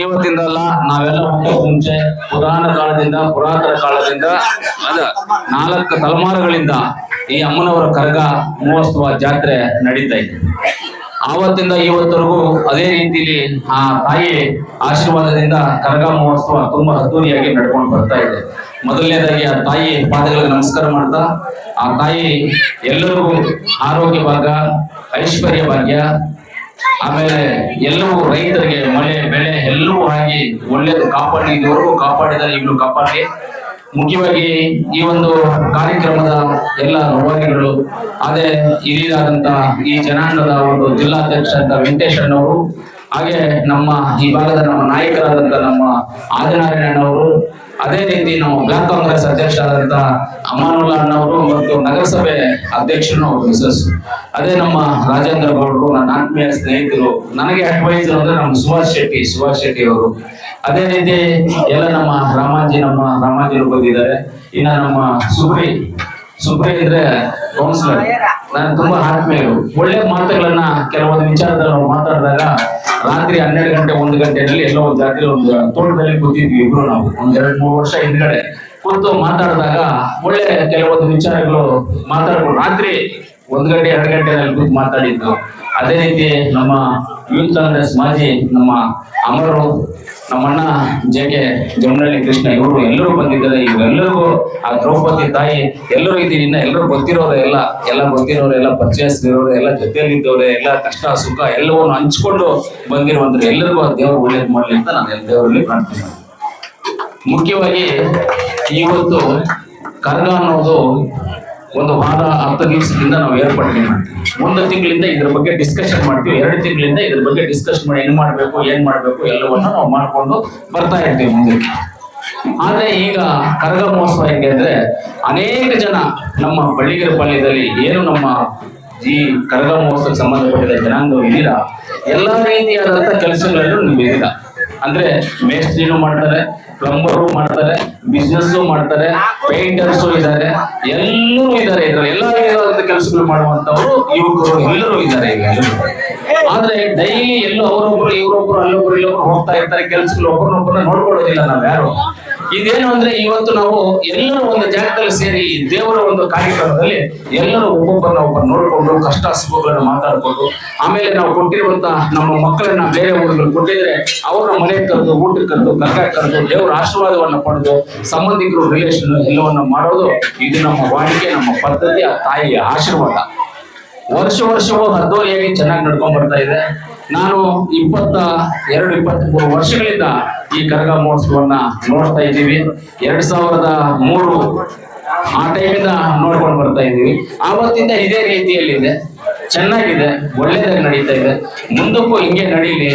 ಇವತ್ತಿಂದಲ್ಲ ನಾವೆಲ್ಲ ಮುಂಚೆ ಪುರಾಣ ಕಾಲದಿಂದ, ಪುರಾತನ ಕಾಲದಿಂದ, ಅದ ನಾಲ್ಕು ತಲೆಮಾರುಗಳಿಂದ ಈ ಅಮ್ಮನವರ ಕರಗ ಮಹೋತ್ಸವ ಜಾತ್ರೆ ನಡೀತಾ ಇದೆ ಆವತ್ತಿಂದ ಇವತ್ತರೆಗೂ ಅದೇ ರೀತಿಯಲ್ಲಿ ಆ ತಾಯಿ ಆಶೀರ್ವಾದದಿಂದ ಕರಗ ಮಹೋತ್ಸವ ತುಂಬಾ ಅದ್ದೂರಿಯಾಗಿ ನಡ್ಕೊಂಡು ಬರ್ತಾ ಇದೆ. ಮೊದಲನೇದಾಗಿ ಆ ತಾಯಿ ಪಾದಗಳಿಗೆ ನಮಸ್ಕಾರ ಮಾಡ್ತಾ, ಆ ತಾಯಿ ಎಲ್ಲರಿಗೂ ಆರೋಗ್ಯ ಭಾಗ್ಯ, ಐಶ್ವರ್ಯ ಭಾಗ್ಯ, ಆಮೇಲೆ ಎಲ್ಲವೂ ರೈತರಿಗೆ ಮಳೆ, ಬೆಳೆ ಎಲ್ಲವೂ ಆಗಿ ಒಳ್ಳೇದು ಕಾಪಾಡಿ, ಇದುವರೆಗೂ ಕಾಪಾಡಿದರೆ ಇನ್ನು ಕಾಪಾಡಿ ಮುಖ್ಯವಾಗಿ ಈ ಒಂದು ಕಾರ್ಯಕ್ರಮದ ಎಲ್ಲ ರೂವಾರಿಗಳು ಅದೇ ಹಿರಿಯರಾದಂತಹ ಈ ಜನಾಂಗದ ಒಂದು ಜಿಲ್ಲಾಧ್ಯಕ್ಷ ಅಂತ ವೆಂಕಟೇಶಣ್ಣವರು ಹಾಗೆ ನಮ್ಮ ಈ ಭಾಗದ ನಮ್ಮ ನಾಯಕರಾದಂತ ನಮ್ಮ ಆದಿನಾರಾಯಣವರು ಅದೇ ರೀತಿ ನಾವು ಬ್ಲಾಕ್ ಕಾಂಗ್ರೆಸ್ ಅಧ್ಯಕ್ಷರಾದಂತ ಅಮಾನುಲ್ಲಾ ಅಣ್ಣವರು ಮತ್ತು ನಗರಸಭೆ ಅಧ್ಯಕ್ಷರು ಮಿಸಸ್ ಅದೇ ನಮ್ಮ ರಾಜೇಂದ್ರ ಗೌಡರು, ನನ್ನ ಆತ್ಮೀಯ ಸ್ನೇಹಿತರು, ನನಗೆ ಅಡ್ವೈಸರ್ ಅಂದ್ರೆ ನಮ್ಮ ಸುಭಾಷ್ ಶೆಟ್ಟಿ ಸುಭಾಷ್ ಶೆಟ್ಟಿ ಅವರು. ಅದೇ ರೀತಿ ಎಲ್ಲ ನಮ್ಮ ರಾಮಾಜಿ, ನಮ್ಮ ರಾಮಾಂಜಿರು ಬಂದಿದ್ದಾರೆ ಇನ್ನ ನಮ್ಮ ಸುಬ್ರಿ ಸುಬ್ರಿ ಅಂದ್ರೆ ಕೌನ್ಸಿಲರ್ ನಾನು ತುಂಬಾ ಆತ್ಮೀಯರು. ಒಳ್ಳೆ ಮಾತುಗಳನ್ನ ಕೆಲವೊಂದು ವಿಚಾರದಲ್ಲಿ ನಾವು ಮಾತಾಡಿದಾಗ ರಾತ್ರಿ ಹನ್ನೆರಡು ಗಂಟೆ ಒಂದು ಗಂಟೆನಲ್ಲಿ ಎಲ್ಲೋ ಒಂದು ಜಾತ್ರೆ ಒಂದು ತೋಟದಲ್ಲಿ ಕೂತಿದ್ವಿ ಇಬ್ರು ನಾವು. ಒಂದ್ ಎರಡ್ ಮೂರು ವರ್ಷ ಹಿಂದ್ಗಡೆ ಕೂತು ಮಾತಾಡಿದಾಗ ಒಳ್ಳೆ ಕೆಲವೊಂದು ವಿಚಾರಗಳು ಮಾತಾಡ್ಕೊಂಡು ರಾತ್ರಿ ಒಂದ್ ಗಂಟೆ, ಎರಡು ಗಂಟೆ ಕೂತು ಮಾತಾಡಿದ್ದು ಅದೇ ರೀತಿ ನಮ್ಮ ಯೂತ್ ಕಾಂಗ್ರೆಸ್ ಮಾಜಿ ನಮ್ಮ ಅಮರರು ನಮ್ಮಣ್ಣ ಜೆ ಕೆ ಜಮನಹಳ್ಳಿ ಕೃಷ್ಣ, ಇವರು ಎಲ್ಲರೂ ಬಂದಿದ್ದಾರೆ. ಇವರೆಲ್ಲರಿಗೂ ಆ ದ್ರೌಪದಿ ತಾಯಿ, ಎಲ್ಲರೂ ಇದ್ದೀನಿ ಇನ್ನ ಎಲ್ಲರೂ ಗೊತ್ತಿರೋರೆ ಎಲ್ಲ ಎಲ್ಲ ಗೊತ್ತಿರೋರೆ ಎಲ್ಲ ಪರಿಚಯಿಸಿರೋರೆ ಎಲ್ಲ, ಜೊತೆಯಲ್ಲಿದ್ದವ್ರೆ ಎಲ್ಲ, ಕಷ್ಟ, ಸುಖ ಎಲ್ಲವನ್ನು ಹಂಚ್ಕೊಂಡು ಬಂದಿರುವಂತ ಎಲ್ಲರಿಗೂ ಆ ದೇವರು ಒಳ್ಳೇದು ಮಾಡಲಿ ಅಂತ ನಾನು ಎಲ್ಲ ದೇವರಲ್ಲಿ ಮಾಡ್ತೀನಿ. ಮುಖ್ಯವಾಗಿ ಇವತ್ತು ಕರ್ಗ ಅನ್ನೋದು ಒಂದು ವಾರ ಹತ್ತು ದಿವಸದಿಂದ ನಾವು ಏರ್ಪಡ್ತೀವಿ ಮಾಡ್ತೀವಿ? ಒಂದು ತಿಂಗಳಿಂದ ಇದ್ರ ಬಗ್ಗೆ ಡಿಸ್ಕಷನ್ ಮಾಡ್ತೀವಿ, ಎರಡು ತಿಂಗಳಿಂದ ಇದ್ರ ಬಗ್ಗೆ ಡಿಸ್ಕಸ್ ಮಾಡಿ ಏನು ಮಾಡಬೇಕು, ಏನ್ ಮಾಡಬೇಕು ಎಲ್ಲವನ್ನ ನಾವು ಮಾಡಿಕೊಂಡು ಬರ್ತಾ ಇರ್ತೀವಿ ಮುಂದಕ್ಕೆ ಆದ್ರೆ ಈಗ ಕರಗ ಮಹೋತ್ಸವ ಹೆಂಗೆ ಅಂದ್ರೆ ಅನೇಕ ಜನ ನಮ್ಮ ಬಳ್ಳಿಗೆರೆ ಪಾಳ್ಯದಲ್ಲಿ ಏನು ನಮ್ಮ ಈ ಕರಗ ಮಹೋತ್ಸವಕ್ಕೆ ಸಂಬಂಧಪಟ್ಟಿದ ಜನಾಂಗ ಎಲ್ಲ ಎಲ್ಲಾ ರೀತಿಯಾದಂತ ಕೆಲಸಗಳಲ್ಲೂ ನೀವು ಇದೀರಾ ಅಂದ್ರೆ ಮೇಸ್ತ್ರಿನೂ ಮಾಡ್ತಾರೆ ಪ್ಲಂಬರು ಮಾಡ್ತಾರೆ ಬಿಸ್ನೆಸ್ ಮಾಡ್ತಾರೆ ಪೇಂಟರ್ಸ್ ಇದ್ದಾರೆ, ಎಲ್ಲರೂ ಇದ್ದಾರೆ ಇದ್ರಲ್ಲಿ. ಎಲ್ಲ ಕೆಲಸಗಳು ಮಾಡುವಂತವರು ಯುವಕರು ಎಲ್ಲರೂ ಇದ್ದಾರೆ ಆದ್ರೆ ಡೈಲಿ ಎಲ್ಲೋ ಅವರೊಬ್ರು, ಇವರೊಬ್ರು, ಅಲ್ಲೊಬ್ರು, ಇಲ್ಲೊಬ್ರು ಹೋಗ್ತಾ ಇರ್ತಾರೆ, ಕೆಲಸಗಳು ಒಬ್ಬರನ್ನೊಬ್ಬರನ್ನ ನೋಡ್ಕೊಳ್ಳೋದಿಲ್ಲ ನಾವ್ ಯಾರು ಇದೇನು ಅಂದ್ರೆ ಇವತ್ತು ನಾವು ಎಲ್ಲರೂ ಒಂದು ಜಾಗದಲ್ಲಿ ಸೇರಿ ದೇವರ ಒಂದು ಕಾರ್ಯಕ್ರಮದಲ್ಲಿ ಎಲ್ಲರೂ ಒಬ್ಬೊಬ್ಬರನ್ನ ಒಬ್ಬರು ನೋಡಿಕೊಂಡು ಕಷ್ಟ ಸುಖಗಳನ್ನ ಮಾತಾಡ್ಬೋದು ಆಮೇಲೆ ನಾವು ಕೊಟ್ಟಿರುವಂತ ನಮ್ಮ ಮಕ್ಕಳನ್ನ ಬೇರೆ ಊರುಗಳು ಕೊಟ್ಟಿದ್ರೆ ಅವ್ರನ್ನ ಮನೆ ಕರೆದು, ಊಟಕ್ಕೆ ಕರೆದು ಕರ್ಕ ಕರೆದು, ದೇವರ ಆಶೀರ್ವಾದವನ್ನ ಪಡೆದು ಸಂಬಂಧಿಕರು ರಿಲೇಷನ್ ಎಲ್ಲವನ್ನ ಮಾಡೋದು ಇದು ನಮ್ಮ ವಾಡಿಕೆ ನಮ್ಮ ಪದ್ಧತಿ ಆ ತಾಯಿಯ ಆಶೀರ್ವಾದ. ವರ್ಷ ವರ್ಷವೂ ಅದ್ದೂರಿಯಾಗಿ ಚೆನ್ನಾಗಿ ನಡ್ಕೊಂಡ್ ಬರ್ತಾ ಇದೆ. ನಾನು ಇಪ್ಪತ್ತ ಎರಡು ಇಪ್ಪತ್ತ್ ಮೂರು ವರ್ಷಗಳಿಂದ ಈ ಕರಗ ಮಹೋತ್ಸವನ್ನ ನೋಡ್ತಾ ಇದ್ದೀವಿ. ಎರಡ್ ಸಾವಿರದ ಮೂರು ಆ ಟೈಮಿಂದ ನೋಡ್ಕೊಂಡು ಬರ್ತಾ ಇದ್ದೀವಿ. ಆವತ್ತಿಂದ ಇದೇ ರೀತಿಯಲ್ಲಿದೆ ಚೆನ್ನಾಗಿದೆ. ಒಳ್ಳೇದಾಗಿ ನಡೀತಾ ಇದೆ. ಮುಂದಕ್ಕೂ ಹಿಂಗೆ ನಡೀಲಿ.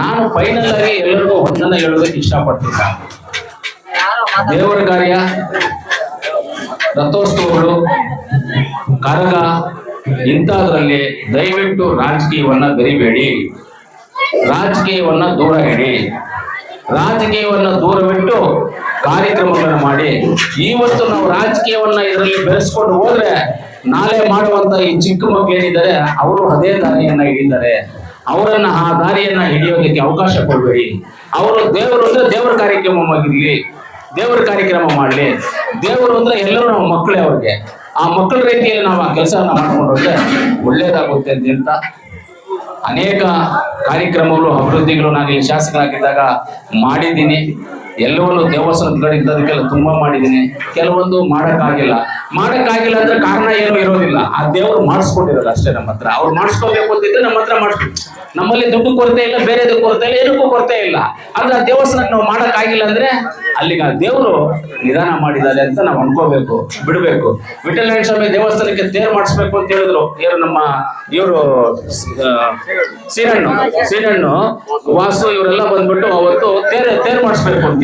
ನಾನು ಫೈನಲ್ ಆಗಿ ಎಲ್ಲರಿಗೂ ಒಂದನ್ನ ಹೇಳೋದಕ್ಕೆ ಇಷ್ಟಪಡ್ತೀನಿ. ದೇವರ ಕಾರ್ಯ, ರಥೋತ್ಸವಗಳು, ಕರಗ, ಇಂಥದ್ರಲ್ಲಿ ದಯವಿಟ್ಟು ರಾಜಕೀಯವನ್ನ ಬೆರಿಬೇಡಿ. ರಾಜಕೀಯವನ್ನ ದೂರ ಇಡಿ. ರಾಜಕೀಯವನ್ನ ದೂರವಿಟ್ಟು ಕಾರ್ಯಕ್ರಮಗಳನ್ನು ಮಾಡಿ. ಇವತ್ತು ನಾವು ರಾಜಕೀಯವನ್ನ ಇದರಲ್ಲಿ ಬೆಳೆಸ್ಕೊಂಡು ಹೋದ್ರೆ ನಾಳೆ ಮಾಡುವಂತ ಈ ಚಿಕ್ಕ ಮಕ್ಕಳೇನಿದ್ದಾರೆ ಅವರು ಅದೇ ದಾರಿಯನ್ನ ಹಿಡಿದ್ದಾರೆ ಅವರನ್ನ ಆ ದಾರಿಯನ್ನ ಹಿಡಿಯೋದಕ್ಕೆ ಅವಕಾಶ ಕೊಡಬೇಡಿ. ಅವರು ದೇವರು ಅಂದ್ರೆ ದೇವರ ಕಾರ್ಯಕ್ರಮವಾಗಿರ್ಲಿ. ದೇವರ ಕಾರ್ಯಕ್ರಮ ಮಾಡಲಿ. ದೇವರು ಅಂದ್ರೆ ಎಲ್ಲರೂ ನಮ್ಮ ಮಕ್ಕಳೇ ಅವ್ರಿಗೆ. ಆ ಮಕ್ಕಳ ರೀತಿಯಲ್ಲಿ ನಾವು ಆ ಕೆಲಸವನ್ನ ಮಾಡ್ಕೊಂಡು ಹೋದ್ರೆ ಒಳ್ಳೇದಾಗುತ್ತೆ ಅಂತ ಹೇಳ್ತಾ ಅನೇಕ ಕಾರ್ಯಕ್ರಮಗಳು ಅಭಿವೃದ್ಧಿಗಳು ನಾನು ಇಲ್ಲಿ ಮಾಡಿದ್ದೀನಿ. ಎಲ್ಲವನ್ನು ದೇವಸ್ಥಾನದ ಕಡೆ ಇದ್ದದಕ್ಕೆಲ್ಲ ತುಂಬಾ ಮಾಡಿದ್ದೀನಿ. ಕೆಲವೊಂದು ಮಾಡೋಕ್ಕಾಗಿಲ್ಲ. ಮಾಡೋಕ್ಕಾಗಿಲ್ಲ ಅಂದ್ರೆ ಕಾರಣ ಏನು ಇರೋದಿಲ್ಲ. ಆ ದೇವರು ಮಾಡಿಸ್ಕೊಂಡಿರೋದು ಅಷ್ಟೇ ನಮ್ಮ ಹತ್ರ. ಅವ್ರು ಮಾಡಿಸ್ಕೋಬೇಕು ಅಂತಿದ್ರೆ ನಮ್ಮ ಹತ್ರ ಮಾಡಿಸ್ತೀವಿ ನಮ್ಮಲ್ಲಿ ದುಡ್ಡು ಕೊರತೆ ಇಲ್ಲ, ಬೇರೆದು ಕೊರತೆ ಇಲ್ಲ, ಏನಕ್ಕೂ ಕೊರತೆ ಇಲ್ಲ. ಆದ್ರೆ ಆ ದೇವಸ್ಥಾನಕ್ಕೆ ನಾವು ಮಾಡೋಕ್ಕಾಗಿಲ್ಲ ಅಂದ್ರೆ ಅಲ್ಲಿಗೆ ಆ ದೇವರು ನಿಧಾನ ಮಾಡಿದ್ದಾರೆ ಅಂತ ನಾವು ಅನ್ಕೋಬೇಕು, ಬಿಡಬೇಕು. ವಿಠಲನಾರಾಯಣ ಸ್ವಾಮಿ ದೇವಸ್ಥಾನಕ್ಕೆ ತೇರು ಮಾಡಿಸ್ಬೇಕು ಅಂತ ಹೇಳಿದ್ರು. ಇವರು ನಮ್ಮ, ಇವರು ಸೀರಣ್ಣು ಸೀರಣ್ಣು, ವಾಸು ಇವರೆಲ್ಲ ಬಂದ್ಬಿಟ್ಟು ಅವತ್ತು ತೇರು ತೇರು ಮಾಡಿಸ್ಬೇಕು ಅಂತ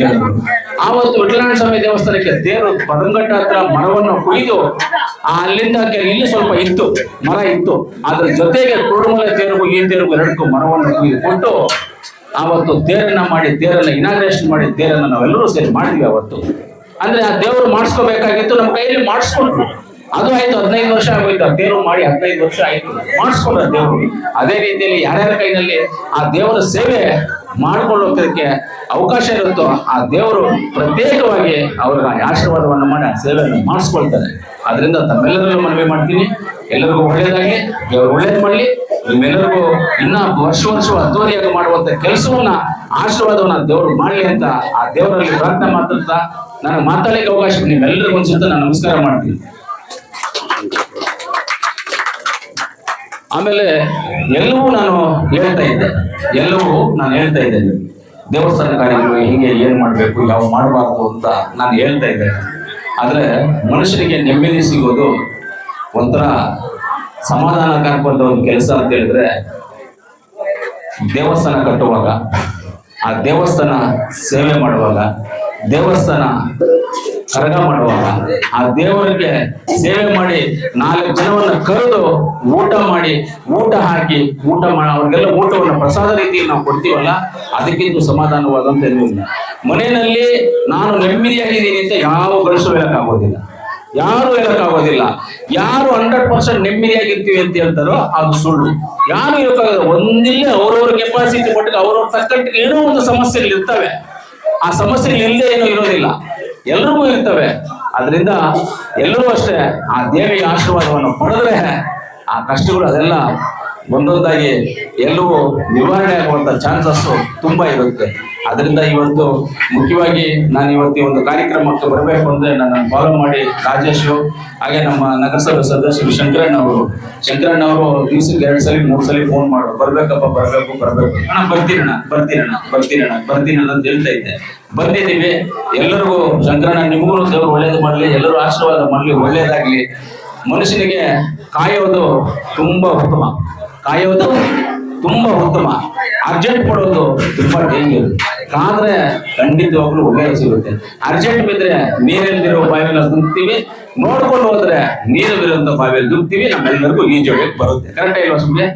ಆವತ್ತು ವಿಠಲನಾಥ ಸ್ವಾಮಿ ದೇವಸ್ಥಾನಕ್ಕೆ ದೇವರು ಪದಂಗಟ್ಟ ಹತ್ರ ಮರವನ್ನು ಕುಯ್ದು ಅಲ್ಲಿಂದ ಇಲ್ಲಿ ಸ್ವಲ್ಪ ಇತ್ತು, ಮರ ಇತ್ತು. ಅದ್ರ ಜೊತೆಗೆ ಕುರುಡುಮಲೆ ತೇರುಗೂ, ಈ ತೇರುಗೂ ಎರಡಕ್ಕೂ ಮರವನ್ನು ಕುಯ್ದು ಕೊಟ್ಟು ಆವತ್ತು ತೇರನ್ನ ಮಾಡಿ, ತೇರನ್ನ ಇನಾಗ್ರೇಷನ್ ಮಾಡಿ, ತೇರನ್ನ ನಾವೆಲ್ಲರೂ ಸೇರಿ ಮಾಡಿದ್ವಿ ಅವತ್ತು ಅಂದ್ರೆ ಆ ದೇವರು ಮಾಡಿಸ್ಕೋಬೇಕಾಗಿತ್ತು, ನಮ್ಮ ಕೈಯಲ್ಲಿ ಮಾಡಿಸ್ಕೊಂಡ್ರು ಅದು ಆಯ್ತು, ಹದಿನೈದು ವರ್ಷ ಆಗೋಯ್ತು. ದೇವರು ಮಾಡಿ ಹದಿನೈದು ವರ್ಷ ಆಯ್ತು. ಮಾಡಿಸ್ಕೊಂಡ್ರ ದೇವರು. ಅದೇ ರೀತಿಯಲ್ಲಿ ಯಾರ್ಯಾರ ಕೈನಲ್ಲಿ ಆ ದೇವರ ಸೇವೆ ಮಾಡ್ಕೊಳ್ಳೋದಕ್ಕೆ ಅವಕಾಶ ಇರುತ್ತೋ ಆ ದೇವರು ಪ್ರತ್ಯೇಕವಾಗಿ ಅವ್ರಿಗೆ ಆ ಆಶೀರ್ವಾದವನ್ನು ಮಾಡಿ ಆ ಸೇವೆಯನ್ನು ಮಾಡಿಸ್ಕೊಳ್ತಾರೆ. ಅದರಿಂದ ತಮ್ಮೆಲ್ಲರಲ್ಲೂ ಮನವಿ ಮಾಡ್ತೀನಿ. ಎಲ್ಲರಿಗೂ ಒಳ್ಳೆಯದಾಗಿ ದೇವರು ಒಳ್ಳೇದು ಮಾಡಲಿ. ನಿಮ್ಮೆಲ್ಲರಿಗೂ ಇನ್ನ ವರ್ಷ ವರ್ಷ ಅದ್ದೂರಿಯಾಗಿ ಮಾಡುವಂತ ಕೆಲಸವನ್ನ, ಆಶೀರ್ವಾದವನ್ನ ದೇವರು ಮಾಡಲಿ ಅಂತ ಆ ದೇವರಲ್ಲಿ ಪ್ರಾರ್ಥನೆ ಮಾತಾಡ್ತಾ ನನಗೆ ಮಾತಾಡಲಿಕ್ಕೆ ಅವಕಾಶ ನಿಮ್ಮೆಲ್ಲರಿಗೂ ಸುತ್ತ ನಾನು ನಮಸ್ಕಾರ ಮಾಡ್ತೀನಿ. ಆಮೇಲೆ ಎಲ್ಲವೂ ನಾನು ಹೇಳ್ತಾ ಇದ್ದೆ. ಎಲ್ಲವೂ ನಾನು ಹೇಳ್ತಾ ಇದ್ದೇನೆ ದೇವಸ್ಥಾನ ಕಾರ್ಯಗಳು ಹಿಂಗೆ, ಏನು ಮಾಡಬೇಕು, ಯಾವ ಮಾಡಬಾರ್ದು ಅಂತ ನಾನು ಹೇಳ್ತಾ ಇದ್ದೆ. ಆದರೆ ಮನುಷ್ಯನಿಗೆ ನೆಮ್ಮದಿ ಸಿಗೋದು ಒಂಥರ ಸಮಾಧಾನಕಾರಕವಾದ ಒಂದು ಕೆಲಸ ಅಂತ ಹೇಳಿದ್ರೆ ದೇವಸ್ಥಾನ ಕಟ್ಟುವಾಗ. ಆ ದೇವಸ್ಥಾನ ಸೇವೆ ಮಾಡುವಾಗ, ದೇವಸ್ಥಾನ ಕರಗ ಮಾಡುವಾಗ ಆ ದೇವರಿಗೆ ಸೇವೆ ಮಾಡಿ ನಾಲ್ಕು ಜನವನ್ನ ಕರೆದು ಊಟ ಮಾಡಿ, ಊಟ ಹಾಕಿ, ಊಟ ಮಾಡಿ, ಅವ್ರಿಗೆಲ್ಲ ಊಟವನ್ನು ಪ್ರಸಾದ ರೀತಿಯಲ್ಲಿ ನಾವು ಕೊಡ್ತೀವಲ್ಲ, ಅದಕ್ಕಿಂತ ಸಮಾಧಾನವಾದಂತ ಮನೆಯಲ್ಲಿ ನಾನು ನೆಮ್ಮದಿಯಾಗಿದ್ದೀನಿ ಅಂತ ಯಾವ ಗಳಿಸು ಹೇಳಕ್ಕಾಗೋದಿಲ್ಲ. ಯಾರು ಹೇಳಕ್ಕಾಗೋದಿಲ್ಲ. ಯಾರು ಹಂಡ್ರೆಡ್ ಪರ್ಸೆಂಟ್ ನೆಮ್ಮದಿಯಾಗಿರ್ತೀವಿ ಅಂತ ಹೇಳ್ತಾರೋ ಅದು ಸುಳ್ಳು. ಯಾರು ಇರೋಕ್ಕಾಗಲ್ಲ ಒಂದಿಲ್ಲ ಅವ್ರವ್ರ ಕೆಪಾಸಿಟಿ ಮಟ್ಟಿಗೆ, ಅವ್ರವ್ರ ತಕ್ಕಂಟಿಗೆ ಏನೋ ಒಂದು ಸಮಸ್ಯೆಗಳು ಇರ್ತವೆ ಆ ಸಮಸ್ಯೆಗಳು ಇಲ್ಲದೆ ಏನೋ ಇರೋದಿಲ್ಲ. ಎಲ್ರಿಗೂ ಇರ್ತವೆ. ಅದರಿಂದ ಎಲ್ಲರೂ ಅಷ್ಟೇ ಆ ದೇವಿಯ ಆಶೀರ್ವಾದವನ್ನು ಪಡೆದ್ರೆ ಆ ಕಷ್ಟಗಳು ಅದೆಲ್ಲ ಒಂದೊಂದಾಗಿ ಎಲ್ಲವೂ ನಿವಾರಣೆ ಆಗುವಂತ ಚಾನ್ಸಸ್ ತುಂಬಾ ಇರುತ್ತೆ. ಅದರಿಂದ ಇವತ್ತು ಮುಖ್ಯವಾಗಿ ನಾನು ಇವತ್ತು ಈ ಒಂದು ಕಾರ್ಯಕ್ರಮಕ್ಕೆ ಬರಬೇಕು ಅಂದ್ರೆ ನನ್ನ ಫಾಲೋ ಮಾಡಿ ರಾಜೇಶ್ ಹಾಗೆ ನಮ್ಮ ನಗರಸಭೆ ಸದಸ್ಯರು ಶಂಕರಣ್ಣ ಅವರು. ಶಂಕರಣ್ಣ ಅವರು ದಿವಸಕ್ಕೆ ಎರಡು ಸಲ, ಮೂರು ಸಲ ಫೋನ್ ಮಾಡು. ಬರ್ಬೇಕಪ್ಪ, ಬರ್ಬೇಕು ಬರ್ಬೇಕು. ಅಣ್ಣ, ಬರ್ತೀರಣ್ಣ ಬರ್ತೀರಣ್ಣ ಬರ್ತೀರಣ್ಣ ಬರ್ತೀರಣ್ಣ ಅಂತ ಹೇಳ್ತಾ ಇದ್ದೆ. ಬಂದಿದ್ದೀವಿ ಎಲ್ಲರಿಗೂ ಶಂಕರಣ್ಣ, ನಿಮಗೂ ದೇವರು ಒಳ್ಳೇದು ಮಾಡಲಿ, ಎಲ್ಲರೂ ಆಶೀರ್ವಾದ ಮಾಡಲಿ, ಒಳ್ಳೇದಾಗ್ಲಿ. ಮನುಷ್ಯನಿಗೆ ಕಾಯೋದು ತುಂಬಾ ಉತ್ತಮ. ಕಾಯೋದು ತುಂಬಾ ಉತ್ತಮ. ಅರ್ಜೆಂಟ್ ಕೊಡೋದು ತುಂಬಾ ಡೇಂಜರ್ ಕಾದ್ರೆ ಖಂಡಿತವಾಗ್ಲೂ ಒಳ್ಳೆಯ ಸಿಗುತ್ತೆ. ಅರ್ಜೆಂಟ್ ಬಿದ್ರೆ ನೀರಲ್ಲಿರೋ ಬಾವಿಯಲ್ಲಿ ದುಂಕ್ತಿವಿ ನೋಡ್ಕೊಂಡು ಹೋದ್ರೆ ನೀರು ಇರುವಂತ ಬಾವಿಯಲ್ಲಿ ದುಂಕ್ತಿವಿ ನಮ್ಮೆಲ್ಲರಿಗೂ ಈಜೋಡಕ್ಕೆ ಬರುತ್ತೆ. ಕರೆಕ್ಟ್ ಇಲ್ವಾ ಸುಮ್ಮನೆ